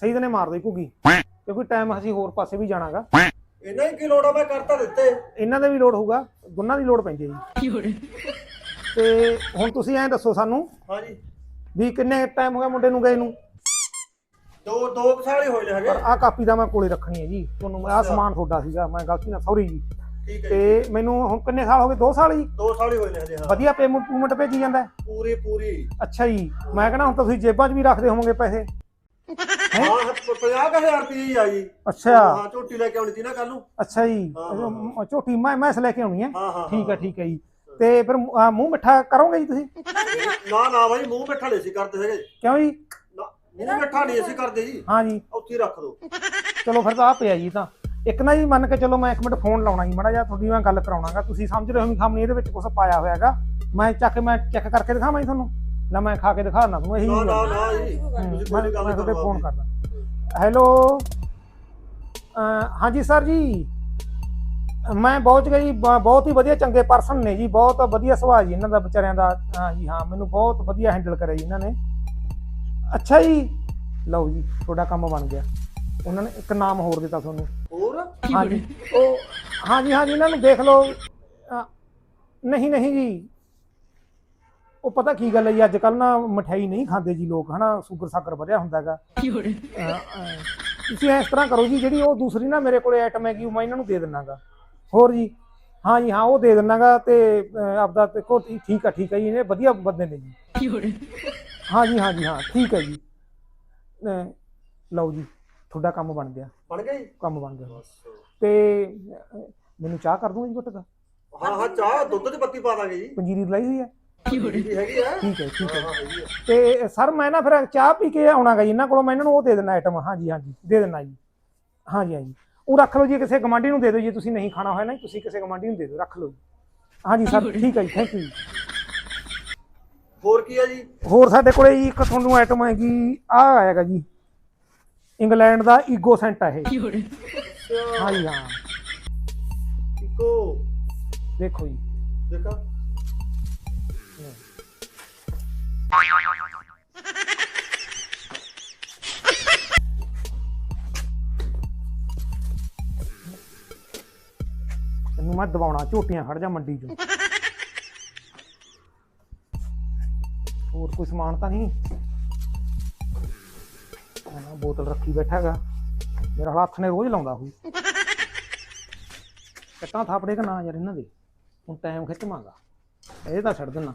ਸਹੀ ਦਿਨੇ ਮਾਰ ਦੇ ਘੁੱਗੀ। ਕਿਉਂਕਿ ਟਾਈਮ ਅਸੀਂ ਹੋਰ ਪਾਸੇ ਵੀ ਜਾਣਾਗਾ। ਇਹਨਾਂ ਹੀ ਕੀ ਲੋੜ ਆ? ਮੈਂ ਕਰਤਾ ਦਿੱਤੇ। ਇਹਨਾਂ ਦੇ ਵੀ ਲੋਡ ਹੋਊਗਾ। ਦੋਨਾਂ ਦੀ ਲੋਡ ਪੈਂਦੀ ਹੈ ਜੀ। ਤੇ ਹੁਣ ਤੁਸੀਂ ਐਂ ਦੱਸੋ ਸਾਨੂੰ ਹਾਂਜੀ। ਵੀ ਕਿੰਨੇ ਟਾਈਮ ਹੋ ਗਿਆ ਮੁੰਡੇ ਨੂੰ ਗਏ ਨੂੰ? ਦੋ ਦੋ ਸਾਲ ਹੀ ਹੋਏ ਨੇ ਹਜੇ। ਪਰ ਆਹ ਕਾਪੀ ਦਾ ਮੈਂ ਕੋਲੇ ਰੱਖਣੀ ਹੈ ਜੀ। ਤੁਹਾਨੂੰ ਆਹ ਸਮਾਨ ਤੁਹਾਡਾ ਸੀਗਾ। ਮੈਂ ਗਲਤੀ ਨਾਲ ਸੌਰੀ ਜੀ। ਠੀਕ ਹੈ ਜੀ। ਤੇ ਮੈਨੂੰ ਹੁਣ ਕਿੰਨੇ ਸਾਲ ਹੋ ਗਏ? 2 ਸਾਲ ਜੀ? ਦੋ ਸਾਲ ਹੀ ਹੋਏ ਨੇ ਹਜੇ ਹਾਂ। ਵਧੀਆ ਪੇਮੈਂਟ ਪੂਮੈਂਟ ਭੇਜੀ ਜਾਂਦਾ? ਪੂਰੀ ਪੂਰੀ। ਅੱਛਾ ਜੀ। ਮੈਂ ਕਹਿੰਦਾ ਹੁਣ ਤਾਂ ਤੁਸੀਂ ਜੇਬਾਂ 'ਚ ਵੀ ਰੱਖਦੇ ਹੋਵੋਗੇ ਪੈਸੇ। ਹਾਂ? 50000 ਰੁਪਏ ਹੀ ਆ ਜੀ। ਅੱਛਾ। ਹਾਂ ਝੋਟੀ ਲੈ ਕੇ ਆਉਣੀ ਸੀ ਨਾ ਕੱਲ ਨੂੰ। ਅੱਛਾ ਜੀ। ਹਾਂ, ਹਾਂ, ਅਮ, ਝੋਟੀ ਮੈਂ ਮੈਂ ਲੈ ਕੇ ਆਉਣੀ ਹੈ। ਹਾਂ ਹਾਂ ਠੀਕ ਹੈ ਠੀਕ ਹੈ ਜੀ। ਤੇ ਫਿਰ ਮੂੰਹ ਮਿੱਠਾ ਕਰੋਗੇ ਜੀ ਤੁਸੀਂ? ਨਾ ਨਾ ਬਾਈ ਮੂੰਹ ਮਿੱਠਾ ਨਹੀਂ ਸੀ ਕਰਦੇ ਹੈਗੇ। ਕਿਉਂ ਜੀ? ਨਾ ਮੂੰਹ ਮਿੱਠਾ ਨਹੀਂ ਅਸੀਂ ਕਰਦੇ ਜੀ। ਹਾਂ ਜੀ। ਉੱਥੇ ਹੀ ਰੱਖ ਦੋ। ਚਲੋ ਫਿਰ ਤਾਂ ਆ ਪਿਆ ਜੀ ਤਾਂ। ਇੱਕ ਨਾ ਜੀ ਮੰਨ ਕੇ ਚਲੋ ਮੈਂ ਇੱਕ ਮਿੰਟ ਫੋਨ ਲਾਉਣਾ ਜੀ ਮੜਾ ਜਾਂ ਤੁਹਾਡੀ ਮੈਂ ਗੱਲ ਕਰਾਉਣਾਗਾ ਤੁਸੀਂ ਸਮਝ ਰਹੇ ਹੋ ਵੀ ਖਾਮਣੀ ਇਹਦੇ ਵਿੱਚ ਕੁਝ ਪਾਇਆ ਹੋਇਆਗਾ ਮੈਂ ਚੱਕ ਮੈਂ ਚੈੱਕ ਕਰਕੇ ਦਿਖਾਵਾਂ ਜੀ ਤੁਹਾਨੂੰ। ਲੈ ਮੈਂ ਖਾ ਕੇ ਦਿਖਾਣਾ ਤੁਹਾਨੂੰ ਇਹੀ ਨਾ ਨਾ ਨਾ ਜੀ ਤੁਸੀਂ ਮੈਂ ਕੋਈ ਗੱਲ ਮੈਂ ਤੁਹਾਡੇ ਫੋਨ ਕਰਦਾ। ਹੈਲੋ? ਅਹ ਹਾਂਜੀ ਸਰ ਜੀ। ਮੈਂ ਗਿਆ ਜੀ ਬ- ਬਹੁਤ ਹੀ ਵਧੀਆ ਚੰਗੇ ਪਰਸਨ ਨੇ ਜੀ ਬਹੁਤ ਵਧੀਆ ਸੁਭਾਅ ਜੀ ਇਹਨਾਂ ਦਾ ਵਿਚਾਰਿਆਂ ਦਾ। ਹਾਂ ਜੀ ਹਾਂ ਮੈਨੂੰ ਬਹੁਤ ਵਧੀਆ ਹੈਂਡਲ ਕਰਿਆ ਜੀ ਇਹਨਾਂ ਨੇ। ਅੱਛਾ ਜੀ। ਲਓ ਜੀ ਤੁਹਾਡਾ ਕੰਮ ਬਣ ਗਿਆ। ਉਹਨਾਂ ਨੇ ਇੱਕ ਨਾਮ ਹੋਰ ਦਿੱਤਾ ਤੁਹਾਨੂੰ। ਹੋਰ? ਹਾਂਜੀ। ਉਹ ਹਾਂਜੀ ਹਾਂਜੀ ਇਹਨਾਂ ਨੂੰ ਦੇਖ ਲਓ। ਨਹੀਂ ਨਹੀਂ ਜੀ। ਉਹ ਪਤਾ ਕੀ ਗੱਲ ਹੈ ਜੀ ਅੱਜ ਕੱਲ ਨਾ ਮਠਿਆਈ ਨਹੀਂ ਖਾਂਦੇ ਜੀ ਲੋਕ ਹਨਾ? ਸ਼ੂਗਰ ਸਾਕਰ ਵਧਿਆ ਹੁੰਦਾਗਾ ਤੁਸੀਂ ਇਸ ਤਰ੍ਹਾਂ ਕਰੋ ਜੀ ਜਿਹੜੀ ਉਹ ਦੂਸਰੀ ਨਾ ਮੇਰੇ ਕੋਲੇ ਆਈਟਮ ਹੈਗੀ ਉਹ ਮੈਂ ਇਹਨਾਂ ਨੂੰ ਦੇ ਦਿੰਨਾਗਾ ਹੋਰ ਜੀ ਹਾਂ ਜੀ ਹਾਂ ਉਹ ਦੇ ਦਿੰਨਾਗਾ ਤੇ ਆਪਦਾ ਦੇਖੋ ਠੀਕ ਠੀਕ ਆ ਠੀਕ ਆ ਜੀ ਇਹ ਵਧੀਆ ਬੰਦੇ ਨੇ ਜੀ। ਹਾਂ ਜੀ ਹਾਂ ਜੀ ਹਾਂ ਠੀਕ ਹੈ ਜੀ। ਲਓ ਜੀ ਤੁਹਾਡਾ ਕੰਮ ਬਣ ਗਿਆ। ਬਣ ਗਈ ਕੰਮ ਬਣ ਗਿਆ। ਤੇ ਮੈਨੂੰ ਚਾਹ ਕਰ ਦੂੰਗਾ ਜੀ ਘੁੱਟ ਦਾ? ਹਾਂ ਹਾਂ ਚਾਹ ਦੁੱਧ 'ਚ ਬੱਤੀ ਪਾ ਦਾਂਗੇ ਜੀ। ਪੰਜੀਰੀ ਲਾਈ ਹੋਈ ਹੈ ਜੀ ਹੈਗੀ ਆ। ਠੀਕ ਹੈ ਠੀਕ ਹੈ। ਆ। ਤੇ ਸਰ ਮੈਂ ਨਾ ਫਿਰ ਚਾਹ ਪੀ ਕੇ ਆਉਣਾਗਾ ਜੀ। ਇਹਨਾਂ ਕੋਲੋਂ ਮੈਂ ਇਹਨਾਂ ਨੂੰ ਉਹ ਦੇ ਦੇਣਾ ਆਈਟਮ ਹਾਂਜੀ ਹਾਂਜੀ ਦੇ ਦੇਣਾ ਜੀ। ਹਾਂਜੀ ਹਾਂਜੀ। ਉਹ ਰੱਖ ਲਓ ਜੀ ਕਿਸੇ ਗਵਾਂਢੀ ਨੂੰ ਦੇ ਦਿਓ ਜੀ। ਤੁਸੀਂ ਨਹੀਂ ਖਾਣਾ ਹੋਇਆ ਨਾ ਤੁਸੀਂ ਕਿਸੇ ਗਵਾਂਢੀ ਨੂੰ ਦੇ ਦਿਓ। ਰੱਖ ਲਓ ਜੀ। ਹਾਂਜੀ ਸਰ ਠੀਕ ਹੈ ਜੀ। ਥੈਂਕ ਯੂ ਜੀ। ਹੋਰ ਕੀ ਆ ਜੀ? ਹੋਰ ਸਾਡੇ ਕੋਲੇ ਜੀ ਇੱਕ ਤੁਹਾਨੂੰ ਆਈਟਮ ਹੈਗੀ। ਆ ਆਏਗਾ ਜੀ। ਇੰਗਲੈਂਡ ਦਾ ਈਗੋ ਸੈਂਟ ਹੈ ਇਹ ਹਾਂਜੀ ਹਾਂ। ਇੱਕੋ ਦੇਖੋ ਜੀ। ਦੇਖਾ। ਤੈਨੂੰ ਮੈਂ ਦਬਾਉਣਾ, ਝੋਟੀਆਂ ਖੜ ਜਾ ਮੰਡੀ ਚੋਂ। ਹੋਰ ਕੋਈ ਸਮਾਨ ਤਾਂ ਨਹੀਂ? ਆਹ ਬੋਤਲ ਰੱਖੀ ਬੈਠਾ ਹੈਗਾ। ਮੇਰਾ ਹਾਲ ਹੱਥ ਨੇ ਰੋਜ਼ ਲਾਉਂਦਾ ਹੋਈ ਕੱਟਾਂ ਥਾਪੜੇ ਕਿ ਨਾ ਯਾਰ ਇਹਨਾਂ ਦੇ? ਹੁਣ ਟਾਈਮ ਖਿੱਚਵਾਂਗਾ ਇਹ ਤਾਂ ਛੱਡ ਦੇਣਾ